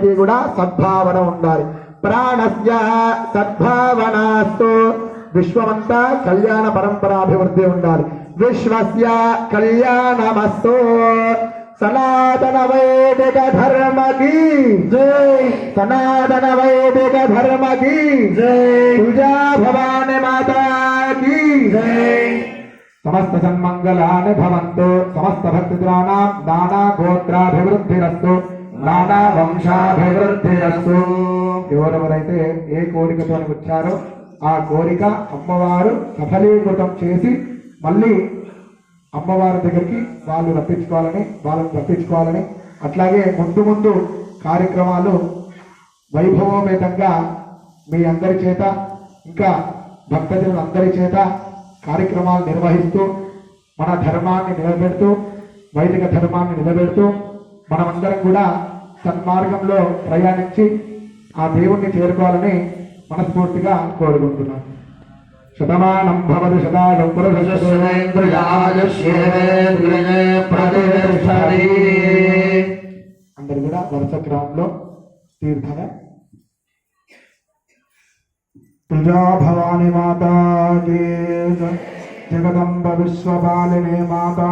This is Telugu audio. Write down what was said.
కి కూడా సద్భావన ఉండాలి. ప్రాణస్య సద్భావనాస్తు. విశ్వమంతా కళ్యాణ పరంపరాభివృద్ధి ఉండాలి. విశ్వస్య కళ్యాణమస్తు. సనాతన వైదిక ధర్మకి జై. సనాతన వైదిక ధర్మకి జై. పూజా భవాని మాతాకి జై. సమస్త సన్మంగళాని భవంతు. సమస్త భక్తిద్రాణాం నానా గోత్రాభివృద్ధిరస్తు. నానా వంశాభివృద్ధిరస్తు ఎవరెవరైతే ఏ కోరికతో వచ్చారో ఆ కోరిక అమ్మవారు సఫలీకృతం చేసి మళ్ళీ అమ్మవారి దగ్గరికి వాళ్ళు రప్పించుకోవాలని వాళ్ళని రప్పించుకోవాలని అట్లాగే ముందు ముందు కార్యక్రమాలు వైభవోపేతంగా మీ అందరి చేత ఇంకా భక్తజనులందరి చేత కార్యక్రమాలు నిర్వహిస్తూ మన ధర్మాన్ని నిలబెడుతూ వైదిక ధర్మాన్ని నిలబెడుతూ మనమందరం కూడా సన్మార్గంలో ప్రయాణించి ఆ దేవుణ్ణి చేరుకోవాలని మనస్ఫూర్తిగా కోరుకుంటున్నాను. శతమానం భవతి శతానం అందరు కూడా వరుస క్రమంలో తీర్థన. తుజా భవాని మాతా జగదంబ విశ్వపాలిని మాతా